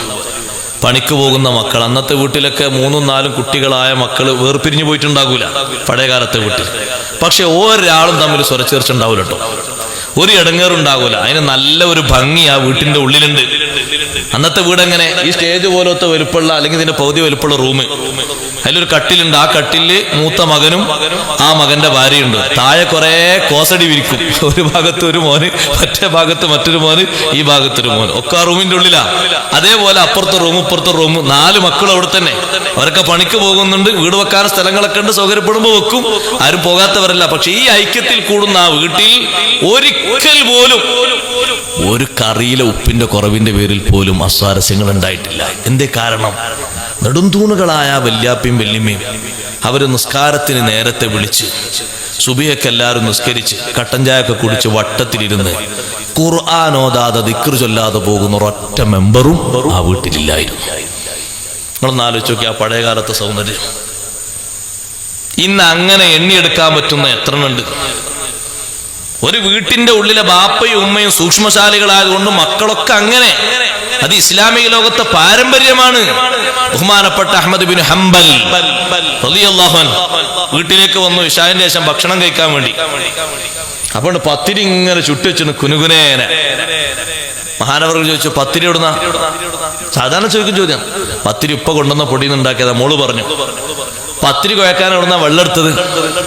പണിക്ക് പോകുന്ന മക്കൾ അന്നത്തെ വീട്ടിലൊക്കെ മൂന്നും നാലും കുട്ടികളായ മക്കൾ വേർപിരിഞ്ഞു പോയിട്ടുണ്ടാകൂല പഴയ കാലത്തെ വീട്ടിൽ. പക്ഷെ ഒരാളും തമ്മിൽ സ്വരച്ചേർച്ച ഒരു ഇടങ്ങേറുണ്ടാകൂല. അതിന് നല്ല ഒരു ഭംഗി ആ വീട്ടിന്റെ ഉള്ളിലുണ്ട്. അന്നത്തെ വീട് എങ്ങനെ? ഈ സ്റ്റേജ് പോലത്തെ വലുപ്പമുള്ള അല്ലെങ്കിൽ ഇതിന്റെ പകുതി വലുപ്പമുള്ള റൂം അതിലൊരു കട്ടിലുണ്ട്. ആ കട്ടിൽ മൂത്ത മകനും ആ മകന്റെ ഭാര്യയുണ്ട്. താഴെ കുറെ കോസടി വിരിക്കും. ഒരു ഭാഗത്ത് ഒരു മോന് മറ്റേ ഭാഗത്ത് മറ്റൊരു മോന് ഈ ഭാഗത്ത് ഒരു മോന്. ഒക്കെ ആ റൂമിന്റെ ഉള്ളിലാ. അതേപോലെ അപ്പുറത്തെ റൂം ഇപ്പുറത്തെ റൂം. നാല് മക്കൾ അവിടെ തന്നെ. അവരൊക്കെ പണിക്ക് പോകുന്നുണ്ട്. വീട് വെക്കാൻ സ്ഥലങ്ങളൊക്കെ ഉണ്ട്. സൗകര്യപ്പെടുമ്പോൾ വെക്കും. ആരും പോകാത്തവരല്ല. പക്ഷെ ഈ ഐക്യത്തിൽ കൂടുന്ന ആ വീട്ടിൽ ഒരിക്കൽ പോലും ഒരു കറിയിലെ ഉപ്പിന്റെ കുറവിന്റെ പേരിൽ പോലും അസ്വാരസ്യങ്ങൾ ഉണ്ടായിട്ടില്ല എന്തേ കാരണം? നെടുന്തൂണുകളായ വല്യാപ്പയും വല്യമ്മയും അവർ നിസ്കാരത്തിന് നേരത്തെ വിളിച്ച് സുബിയൊക്കെ എല്ലാവരും നിസ്കരിച്ച് കട്ടൻ ചായൊക്കെ കുടിച്ച് വട്ടത്തിലിരുന്ന് ഖുർആാനോദാതെ ദിക്റ് ചൊല്ലാതെ പോകുന്ന ഒരൊറ്റ മെമ്പറും ആ വീട്ടിലില്ലായിരുന്നു. നിങ്ങളൊന്ന് ആലോചിച്ച് ആ പഴയകാലത്തെ സൗന്ദര്യം. ഇന്ന് അങ്ങനെ എണ്ണിയെടുക്കാൻ പറ്റുന്ന എത്ര ഒരു വീട്ടിന്റെ ഉള്ളിലെ ബാപ്പയും ഉമ്മയും സൂക്ഷ്മശാലികളായതുകൊണ്ട് മക്കളൊക്കെ അങ്ങനെ. അത് ഇസ്ലാമിക ലോകത്തെ പാരമ്പര്യമാണ്. ബഹുമാനപ്പെട്ട അഹമ്മദ് ബിൻ ഹംബൽ റളിയല്ലാഹു അൻഹു. വീട്ടിലേക്ക് വന്നു ഇഷാവിന്റെ ശേഷം ഭക്ഷണം കഴിക്കാൻ വേണ്ടി. അപ്പോൾ പത്തിരി ഇങ്ങനെ ചുട്ടുവെച്ചു കുനുകുനേനെ. മഹാനവർ ചോദിച്ചു പത്തിരി ഇടുന്ന സാധാരണ ചോദിക്കും ചോദ്യം. പത്തിരി ഉപ്പ കൊണ്ടുവന്ന പൊടിയിൽ നിന്ന് ഉണ്ടാക്കിയതാ മോൾ പറഞ്ഞു. പത്തിരി കുഴക്കാൻ ഇടുന്ന വെള്ളം എടുത്തത്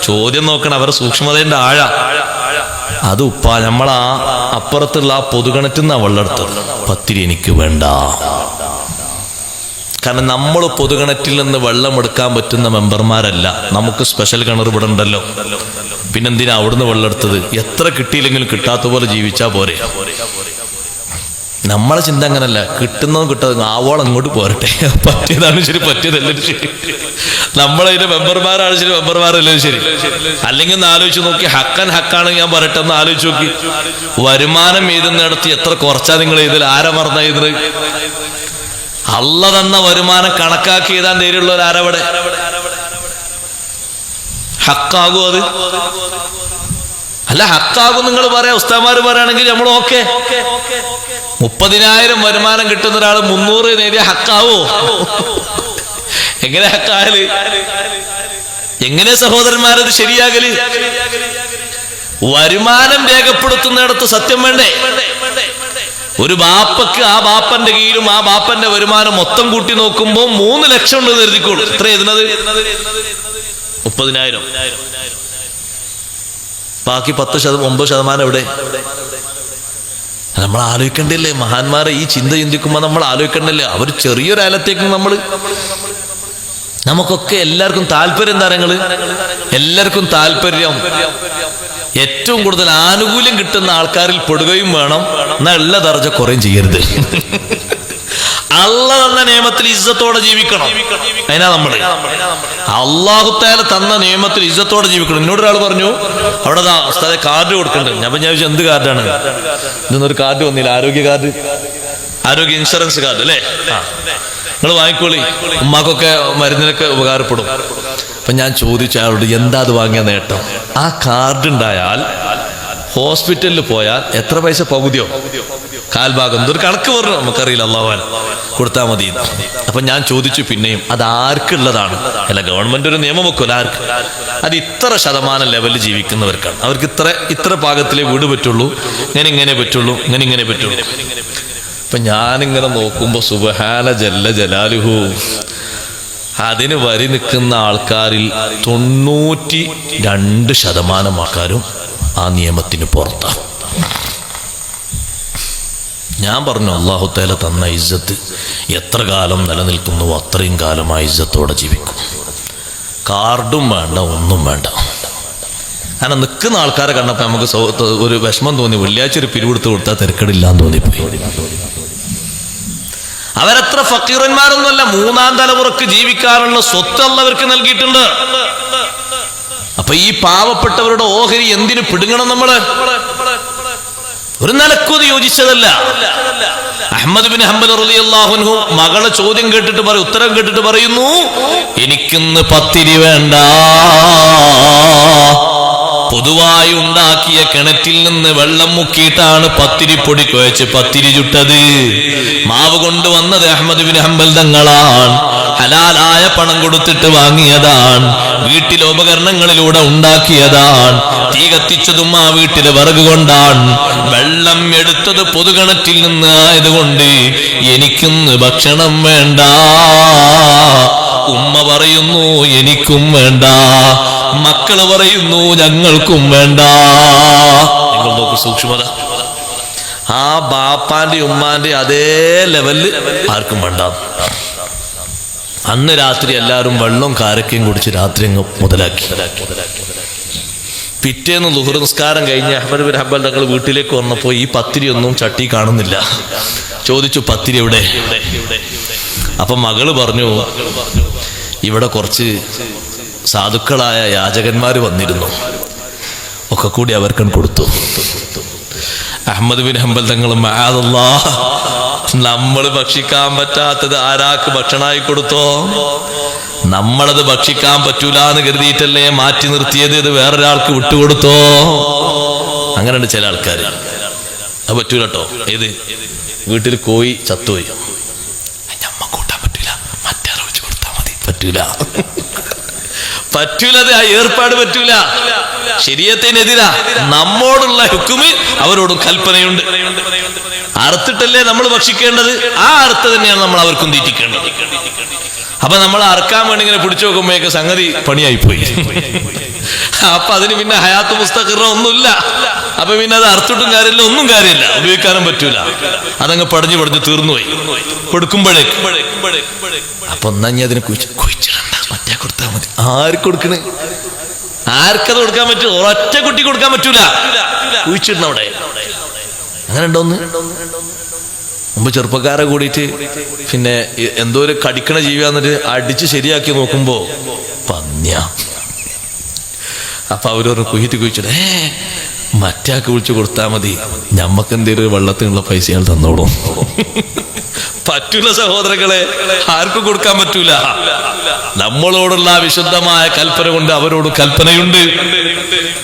ചോദ്യം നോക്കണം അവരുടെ സൂക്ഷ്മതയുടെ ആഴ. അത് ഉപ്പ നമ്മളാ അപ്പുറത്തുള്ള ആ പൊതുകിണറ്റിൽ നിന്നാ വെള്ളം എടുത്തത് പത്തിരി എനിക്ക് വേണ്ട. കാരണം നമ്മൾ പൊതുകിണറ്റിൽ നിന്ന് വെള്ളം എടുക്കാൻ പറ്റുന്ന മെമ്പർമാരല്ല. നമുക്ക് സ്പെഷ്യൽ കിണർ ഇവിടെ ഉണ്ടല്ലോ. പിന്നെന്തിനാ അവിടുന്ന് വെള്ളം എടുത്തത് എത്ര കിട്ടിയില്ലെങ്കിലും കിട്ടാത്ത പോലെ ജീവിച്ചാ പോരെ. നമ്മളെ ചിന്ത അങ്ങനല്ല. കിട്ടുന്നതും കിട്ടുന്നതും ആവോളം അങ്ങോട്ട് പോരട്ടെ. പറ്റിയതാണ് ശരി പറ്റിയതല്ല ശരി. നമ്മളതിന്റെ മെമ്പർമാരാണ് ശരി മെമ്പർമാരല്ലേ ശരി. അല്ലെങ്കിൽ ഒന്ന് ആലോചിച്ച് നോക്കി. ഹക്കൻ ഹക്കാണ് ഞാൻ പറയട്ടെ ഒന്ന് ആലോചിച്ച് നോക്കി. വരുമാനം എഴുതുന്നിടത്ത് എത്ര കുറച്ചാ നിങ്ങൾ ഇതിൽ ആരെ മറന്ന ഇതിന് അള്ള തന്ന വരുമാനം കണക്കാക്കി എഴുതാൻ നേരിയുള്ള ഒരു ആരവിടെ ഹക്കാകും അത്? അല്ല ഹക്കാകും നിങ്ങൾ പറയാ. ഉസ്താമാര് പറയുകയാണെങ്കിൽ നമ്മൾ ഓക്കെ. മുപ്പതിനായിരം വരുമാനം കിട്ടുന്ന ഒരാൾ മുന്നൂറ് നേടിയ ഹക്കാവോ? എങ്ങനെ ഹക്കാൽ? എങ്ങനെ സഹോദരന്മാരത് ശരിയാകൽ? വരുമാനം രേഖപ്പെടുത്തുന്നിടത്ത് സത്യം വേണ്ടേ? ഒരു ബാപ്പക്ക് ആ ബാപ്പന്റെ കീഴിലും ആ ബാപ്പന്റെ വരുമാനം മൊത്തം കൂട്ടി നോക്കുമ്പോൾ മൂന്ന് ലക്ഷം ഉണ്ട് എഴുതിക്കോളൂ. എത്ര എഴുതുന്നത്? മുപ്പതിനായിരം. ബാക്കി പത്ത് ശതമാനം ഒമ്പത് ശതമാനം എവിടെ? നമ്മൾ ആലോചിക്കണ്ടല്ലേ മഹാന്മാരെ ഈ ചിന്ത ചിന്തിക്കുമ്പോൾ നമ്മൾ ആലോചിക്കണ്ടല്ലേ അവർ ചെറിയൊരു അലത്തേക്ക് നമ്മൾ നമുക്കൊക്കെ എല്ലാവർക്കും താല്പര്യം എന്താ താരങ്ങൾ എല്ലാവർക്കും താല്പര്യം. ഏറ്റവും കൂടുതൽ ആനുകൂല്യം കിട്ടുന്ന ആൾക്കാരിൽ പെടുകയും വേണം. എന്നാൽ എല്ലാ ദർജ കുറയും ചെയ്യരുത്. അള്ള തന്ന നിയമത്തിൽ ഇജ്ജത്തോടെ ജീവിക്കണം. അതിനാ നമ്മൾ. അള്ളാഹുത്താല തന്ന നിയമത്തിൽ ഇജ്ജത്തോടെ ജീവിക്കണം. എന്നോട് ഒരാൾ പറഞ്ഞു അവിടെ ഉസ്താദെ കാർഡ് കൊടുക്കുന്നുണ്ട്. ഞാൻ ഞാൻ എന്ത് കാർഡാണ്? ഇതൊന്നൊരു കാർഡ് വന്നില്ല. ആരോഗ്യ കാർഡ്? ആരോഗ്യ ഇൻഷുറൻസ് കാർഡ് അല്ലേ? നിങ്ങൾ വാങ്ങിക്കോളി. ഉമ്മാക്കൊക്കെ മരുന്നിനൊക്കെ ഉപകാരപ്പെടും. അപ്പൊ ഞാൻ ചോദിച്ചു അയാളോട് എന്താ അത് വാങ്ങിയ നേട്ടം? ആ കാർഡ് ഉണ്ടായാൽ ഹോസ്പിറ്റലിൽ പോയാൽ എത്ര പൈസ പകുതിയോ? കാൽഭാഗം. എന്തൊരു കണക്ക് പറഞ്ഞു നമുക്കറിയില്ല അള്ളാഹാൻ കൊടുത്താൽ മതി അപ്പം ഞാൻ ചോദിച്ചു പിന്നെയും അത് ആർക്കുള്ളതാണ്? അല്ല ഗവൺമെന്റ് ഒരു നിയമം വെക്കൂല ആർക്ക്? അത് ഇത്ര ശതമാനം ലെവലിൽ ജീവിക്കുന്നവർക്കാണ്. അവർക്ക് ഇത്ര ഇത്ര പാകത്തിലേ വീട് പറ്റുള്ളൂ ഇങ്ങനെ ഇങ്ങനെ പറ്റുള്ളൂ ഇങ്ങനെ ഇങ്ങനെ പറ്റുള്ളൂ. അപ്പൊ ഞാനിങ്ങനെ നോക്കുമ്പോൾ സുബഹാന ജല്ല ജലാലുഹു. അതിന് വരി നിൽക്കുന്ന ആൾക്കാരിൽ തൊണ്ണൂറ്റി രണ്ട് ശതമാനം ആൾക്കാരും ആ നിയമത്തിന് പുറത്താണ് ഞാൻ പറഞ്ഞു അള്ളാഹുത്തേല തന്ന ഇജ്ജത്ത് എത്ര കാലം നിലനിൽക്കുന്നു അത്രയും കാലം ആ ഇജ്ജത്തോടെ ജീവിക്കും. കാർഡും വേണ്ട ഒന്നും വേണ്ട. കാരണം നിൽക്കുന്ന ആൾക്കാരെ കണ്ടപ്പോൾ നമുക്ക് ഒരു വിഷമം തോന്നി. വെള്ളിയാഴ്ച ഒരു പിരിവെടുത്ത് കൊടുത്താൽ തിരക്കടില്ലാന്ന് തോന്നിപ്പോയി. അവരത്ര ഫക്കീറന്മാരൊന്നുമല്ല മൂന്നാം തലമുറയ്ക്ക് ജീവിക്കാനുള്ള സ്വത്ത് അവർക്ക് നൽകിയിട്ടുണ്ട്. അപ്പൊ ഈ പാവപ്പെട്ടവരുടെ ഓഹരി എന്തിനു പിടുങ്ങണം നമ്മൾ? ഒരു നിലക്കൂത് യോജിച്ചതല്ല. അഹമ്മദ് ബിൻ ഹംബൽ റളിയല്ലാഹുൻഹു മകളെ ചോദ്യം കേട്ടിട്ട് പറയും ഉത്തരം കേട്ടിട്ട് പറയുന്നു എനിക്കിന്ന് പത്തിരി വേണ്ട. പൊതുവായി ഉണ്ടാക്കിയ കിണറ്റിൽ നിന്ന് വെള്ളം മുക്കിയിട്ടാണ് പത്തിരി പൊടി കുഴച്ച് പത്തിരി ചുട്ടത്. മാവ് കൊണ്ടുവന്നത് അഹമ്മദ് ബിൻ ഹംബൽ തങ്ങളാണ്. ഹലാലായ പണം കൊടുത്തിട്ട് വാങ്ങിയതാണ്. വീട്ടിലെ ഉപകരണങ്ങളിലൂടെ ഉണ്ടാക്കിയതാണ്. തീ കത്തിച്ചതും ആ വീട്ടിലെ വിറക് കൊണ്ടാണ്. വെള്ളം എടുത്തത് പൊതുകിണറ്റിൽ നിന്ന് ആയതുകൊണ്ട് എനിക്കിന്ന് ഭക്ഷണം വേണ്ട. ഉമ്മ പറയുന്നു എനിക്കും വേണ്ട. മക്കൾ പറയുന്നു ഞങ്ങൾക്കും വേണ്ട. നിങ്ങൾ സൂക്ഷ്മത. ആ ബാപ്പാന്റെ ഉമ്മാന്റെ അതേ ലെവലിൽ ആർക്കും വേണ്ട. അന്ന് രാത്രി എല്ലാവരും വെള്ളവും കാരക്കയും കുടിച്ച് രാത്രി അങ്ങ് മുതലാക്കി. പിറ്റേന്ന് ലുഹുർ നിസ്കാരം കഴിഞ്ഞ് അഹമ്മദ് ബിൻ ഹബ്ബൽ തങ്ങൾ വീട്ടിലേക്ക് വന്നപ്പോൾ ഈ പത്തിരി ഒന്നും ചട്ടി കാണുന്നില്ല. ചോദിച്ചു പത്തിരി എവിടെ? അപ്പൊ മകൾ പറഞ്ഞു ഇവിടെ കുറച്ച് സാധുക്കളായ യാചകന്മാർ വന്നിരുന്നു. ഒക്കെ കൂടി അവർക്കും കൊടുത്തു. അഹമ്മദ് ബിൻ ഹംബൽ തങ്ങൾ നമ്മൾ ഭക്ഷിക്കാൻ പറ്റാത്തത് ആരാക്ക് ഭക്ഷണമായി കൊടുത്തോ? നമ്മളത് ഭക്ഷിക്കാൻ പറ്റൂല എന്ന് കരുതിയിട്ടല്ലേ മാറ്റി നിർത്തിയത് ഇത് വേറൊരാൾക്ക് വിട്ടുകൊടുത്തോ? അങ്ങനെയുണ്ട് ചില ആൾക്കാർ അത് പറ്റൂല കേട്ടോ ഏത്? വീട്ടിൽ കോയി ചത്തുപോയി. കൂട്ടാൻ പറ്റൂല. മറ്റാരെ വെച്ച് കൊടുത്താൽ മതി. പറ്റൂല. പറ്റൂല അത് ആ ഏർപ്പാട് പറ്റൂല. ശരീരത്തിനെതിരാ നമ്മോടുള്ള ഹുക്കുമ് അവരോട് കൽപ്പനയുണ്ട്. അറുത്തിട്ടല്ലേ നമ്മൾ ഭക്ഷിക്കേണ്ടത്? ആ അറുത്ത് തന്നെയാണ് നമ്മൾ അവർക്കും തീറ്റിക്കേണ്ടത്. അപ്പൊ നമ്മൾ അറക്കാൻ വേണ്ടി ഇങ്ങനെ പിടിച്ചു നോക്കുമ്പോഴേക്ക് സംഗതി പണിയായി പോയി അപ്പൊ അതിന് പിന്നെ ഹയാത്ത് പുസ്തകം ഒന്നുമില്ല. അപ്പൊ പിന്നെ അത് അറുത്തിട്ടും കാര്യമില്ല ഒന്നും കാര്യമില്ല. ഉപയോഗിക്കാനും പറ്റൂല. അതങ്ങ് പടഞ്ഞു പടഞ്ഞു തീർന്നുപോയി. കൊടുക്കുമ്പോഴേക്ക്. അപ്പൊ എന്നാ ഞാൻ അതിനെ കുഴിച്ച് കുഴിച്ചിടണ്ട? മറ്റേ കൊടുത്താൽ മതി. ആർക്ക് കൊടുക്കണേ? ആർക്കത് കൊടുക്കാൻ പറ്റൂ? ഒരൊറ്റ കുട്ടി കൊടുക്കാൻ പറ്റൂല. കുഴിച്ചിടണം അവിടെ. അങ്ങനെ ഉണ്ടോന്ന് മുമ്പ് ചെറുപ്പക്കാരെ കൂടിയിട്ട് പിന്നെ എന്തോ ഒരു കടിക്കണ ജീവിയാന്നിട്ട് അടിച്ച് ശരിയാക്കി നോക്കുമ്പോ പന്ന്യ. അപ്പൊ അവരൊരു കുഹിറ്റ് കുഴിച്ചിട്ട് ഏ മറ്റാക്ക് വിളിച്ചു കൊടുത്താൽ മതി. ഞമ്മക്ക് എന്തേലും വെള്ളത്തിനുള്ള പൈസ അയാൾ തന്നോളും. പറ്റൂല സഹോദരങ്ങളെ ആർക്കും കൊടുക്കാൻ പറ്റൂല. നമ്മളോടുള്ള വിശുദ്ധമായ കൽപ്പന കൊണ്ട് അവരോട് കൽപ്പനയുണ്ട്.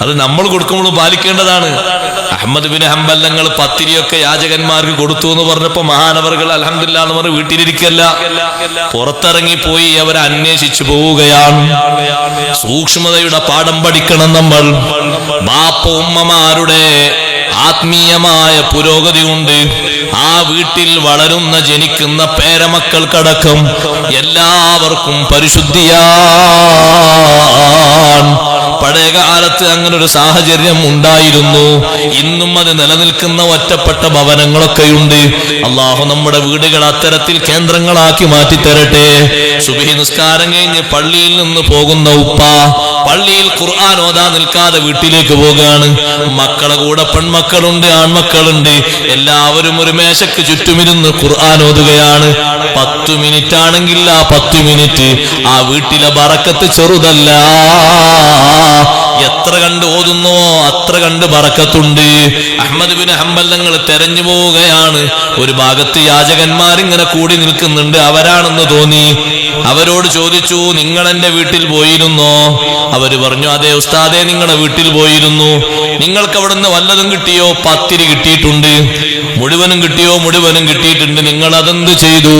അത് നമ്മൾ കൊടുക്കുമ്പോൾ പാലിക്കേണ്ടതാണ്. അഹമ്മദ് ബിൻ ഹംബൽ ഞങ്ങൾ പത്തിരിയൊക്കെ യാചകന്മാർക്ക് കൊടുത്തു എന്ന് പറഞ്ഞപ്പോ മഹാനവറുകൾ അലഹമില്ല എന്ന് പറഞ്ഞ് വീട്ടിലിരിക്കല്ല. പുറത്തിറങ്ങി പോയി അവരെ അന്വേഷിച്ചു പോവുകയാണ്. സൂക്ഷ്മതയുടെ പാഠം പഠിക്കണം നമ്മൾ. ബാപ്പ ഉമ്മമാരുടെ ആത്മീയമായ പുരോഗതി ഉണ്ട്. ആ വീട്ടിൽ വളരുന്ന ജനിക്കുന്ന പേരമക്കൾക്കടക്കം എല്ലാവർക്കും പരിശുദ്ധിയാൻ പഴയ കാലത്ത് അങ്ങനെ ഒരു സാഹചര്യം ഉണ്ടായിരുന്നു. ഇന്നും അത് നിലനിൽക്കുന്ന ഒറ്റപ്പെട്ട ഭവനങ്ങളൊക്കെയുണ്ട്. അള്ളാഹു നമ്മുടെ വീടുകൾ അത്തരത്തിൽ കേന്ദ്രങ്ങളാക്കി മാറ്റി തരട്ടെ സുബഹി നിസ്കാരം കഴിഞ്ഞ് പള്ളിയിൽ നിന്ന് പോകുന്ന ഉപ്പ പള്ളിയിൽ ഖുർആൻ ഓതാ നിൽക്കാതെ വീട്ടിലേക്ക് പോകുകയാണ് മക്കളെ കൂടെ പെൺമക്കളുണ്ട് ആൺമക്കളുണ്ട്. എല്ലാവരും ഒരു മേശക്ക് ചുറ്റുമിരുന്ന് ഖുർആൻ ഓതുകയാണ്. പത്തു മിനിറ്റ് ആണെങ്കിൽ ആ പത്തു മിനിറ്റ് ആ വീട്ടിലെ ബറക്കത്ത് ചെറുതല്ല. എത്ര കണ്ട് ഓതുന്നുവോ അത്ര കണ്ട് പറക്കത്തുണ്ട്. അഹമ്മദ് ബിൻ ഹംബൽ ഞങ്ങൾ തെരഞ്ഞു പോവുകയാണ്. ഒരു ഭാഗത്ത് യാചകന്മാരിങ്ങനെ കൂടി നിൽക്കുന്നുണ്ട്. അവരാണെന്ന് തോന്നി. അവരോട് ചോദിച്ചു നിങ്ങൾ എന്റെ വീട്ടിൽ പോയിരുന്നോ? അവർ പറഞ്ഞു അതെ ഉസ്താദെ നിങ്ങളുടെ വീട്ടിൽ പോയിരുന്നു. നിങ്ങൾക്ക് അവിടുന്ന് വല്ലതും കിട്ടിയോ? പത്തിരി കിട്ടിയിട്ടുണ്ട്. മുഴുവനും കിട്ടിയോ? മുഴുവനും കിട്ടിയിട്ടുണ്ട്. നിങ്ങൾ അതെന്ത് ചെയ്തു?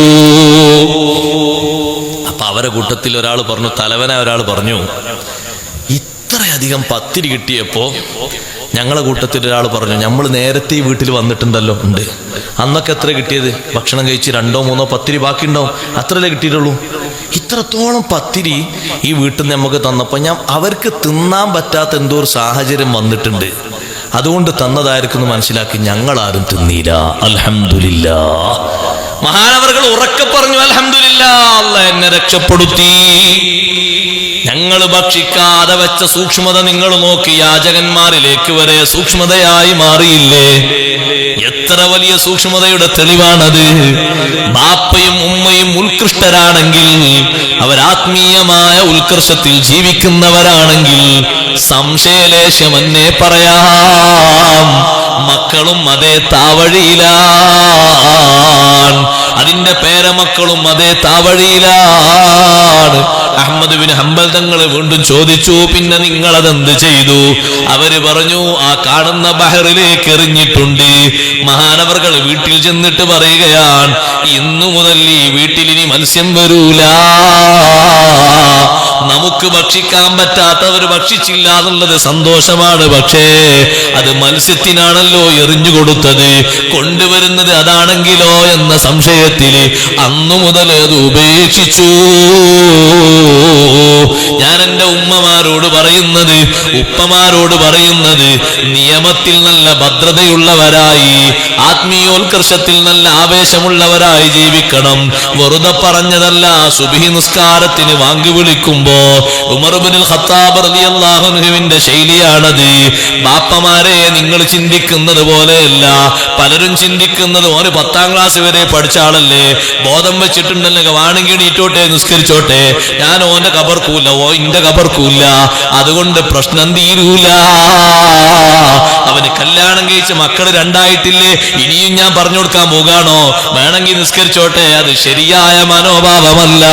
അപ്പൊ അവരെ കൂട്ടത്തിൽ ഒരാൾ പറഞ്ഞു തലവനെ ഒരാൾ പറഞ്ഞു ഇത്രയധികം പത്തിരി കിട്ടിയപ്പോ ഞങ്ങളെ കൂട്ടത്തിൽ ഒരാൾ പറഞ്ഞു നമ്മൾ നേരത്തെ ഈ വീട്ടിൽ വന്നിട്ടുണ്ടല്ലോ. ഉണ്ട്. അന്നൊക്കെ എത്ര കിട്ടിയത്? ഭക്ഷണം കഴിച്ച് രണ്ടോ മൂന്നോ പത്തിരി ബാക്കിയുണ്ടാവും. അത്രയല്ലേ കിട്ടിയിട്ടുള്ളൂ? ഇത്രത്തോളം പത്തിരി ഈ വീട്ടിൽ നിന്ന് നമുക്ക് തന്നപ്പോൾ ഞാൻ അവർക്ക് തിന്നാൻ പറ്റാത്ത എന്തോ ഒരു സാഹചര്യം വന്നിട്ടുണ്ട്. അതുകൊണ്ട് തന്നതായിരിക്കും എന്ന് മനസ്സിലാക്കി ഞങ്ങൾ ആരും തിന്നീല അലഹമില്ല മഹാനവറുകൾ ഉറക്കെ പറഞ്ഞു അലഹമില്ല അല്ല എന്നെ രക്ഷപ്പെടുത്തി. ഞങ്ങൾ ഭക്ഷിക്കാതെ വെച്ച സൂക്ഷ്മത നിങ്ങൾ നോക്കി യാചകന്മാരിലേക്ക് വരെ സൂക്ഷ്മതയായി മാറിയില്ലേ? എത്ര വലിയ സൂക്ഷ്മതയുടെ തെളിവാണത്? ബാപ്പയും ഉമ്മയും ഉത്കൃഷ്ടരാണെങ്കിൽ അവരാത്മീയമായ ഉത്കർഷത്തിൽ ജീവിക്കുന്നവരാണെങ്കിൽ സംശയലേശമെന്നേ പറയാം. മക്കളും അതേ താവഴിയിലാണ്. അതിന്റെ പേരമക്കളും അതേ താവഴിയിലാണ്. അഹമ്മദ് ബിൻ ഹംബൽ തങ്ങളെ വീണ്ടും ചോദിച്ചു പിന്നെ നിങ്ങൾ അതെന്ത് ചെയ്തു? അവർ പറഞ്ഞു ആ കാണുന്ന ബഹറിലേക്ക് എറിഞ്ഞിട്ടുണ്ട്. മഹാനവർകൾ വീട്ടിൽ ചെന്നിട്ട് പറയുകയാണ് ഇന്നു മുതൽ ഈ വീട്ടിൽ ഇനി മത്സ്യം വരൂല. നമുക്ക് ഭക്ഷിക്കാൻ പറ്റാത്തവർ ഭക്ഷിച്ചില്ല എന്നുള്ളത് സന്തോഷമാണ്. പക്ഷേ അത് മത്സ്യത്തിനാണല്ലോ എറിഞ്ഞു കൊടുത്തത്. കൊണ്ടുവരുന്നത് അതാണെങ്കിലോ എന്ന സംശയത്തിൽ അന്നു മുതൽ അത് ഉപേക്ഷിച്ചു. ഞാൻ എന്റെ ഉമ്മമാരോട് പറയുന്നത് ഉപ്പമാരോട് പറയുന്നത് നിയമത്തിൽ നല്ല ഭദ്രതയുള്ളവരായി ആത്മീയോത്കർഷത്തിൽ നല്ല ആവേശമുള്ളവരായി ജീവിക്കണം. വെറുതെ പറഞ്ഞതല്ല സുഭി നിസ്കാരത്തിന് വാങ്ങി വിളിക്കുമ്പോ ഉമർബിനുൽ ഖത്താബ് ശൈലിയാണത്. ബാപ്പമാരെ നിങ്ങൾ ചിന്തിക്കുന്നത് പോലെയല്ല. പലരും ചിന്തിക്കുന്നത് ഓന് പത്താം ക്ലാസ് വരെ പഠിച്ച ആളല്ലേ. ബോധം വെച്ചിട്ടുണ്ടല്ലോ വാണെങ്കിൽ നീറ്റോട്ടെ നിസ്കരിച്ചോട്ടെ. ഞാൻ ഓന്റെ കബർക്കൂല്ല ഓ ഇന്റെ കബർക്കൂല്ല അതുകൊണ്ട് പ്രശ്നം തീരൂല. അവന് കല്യാണം കഴിച്ച് മക്കൾ രണ്ടായിട്ടില്ലേ. ഇനിയും ഞാൻ പറഞ്ഞു കൊടുക്കാൻ പോകാണോ? വേണമെങ്കിൽ നിസ്കരിച്ചോട്ടെ. അത് ശരിയായ മനോഭാവമല്ല.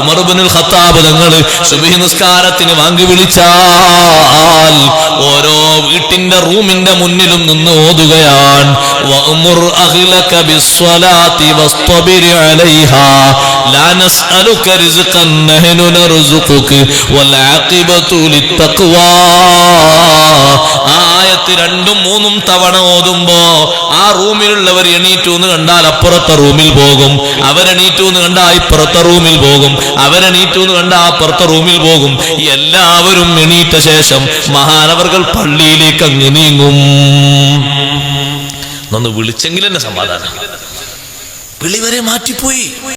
ഉമർബിനുൽ ഖത്താബ് തങ്ങൾ സുബഹി നിസ്കാരത്തിന് വാങ്ങി വിളിച്ചാൽ ഓരോ വീട്ടിന്റെ റൂമിന്റെ മുന്നിലും നിന്ന് ഓതുകയാണ്. വഅ്മുർ نسألك رزقا نحن نرزقك ലാ للتقوى. ആയത്ത് രണ്ടും മൂന്നും തവണ ഓതുമ്പോ ആ റൂമിലുള്ളവർ എണീറ്റു എന്ന് കണ്ടാൽ അപ്പുറത്തെ റൂമിൽ പോകും. അവരെണീറ്റു എന്ന് കണ്ടാൽ ഇപ്പുറത്തെ റൂമിൽ പോകും. അവരെണീറ്റു എന്ന് കണ്ടാൽ അപ്പുറത്തെ റൂമിൽ പോകും. എല്ലാവരും എണീറ്റ ശേഷം മഹാനവർകൾ പള്ളിയിലേക്ക് അങ്ങ് നീങ്ങും. ഒന്ന് വിളിച്ചെങ്കിൽ എന്നെ സമാധാനം. വിളി വരെ മാറ്റിപ്പോയി.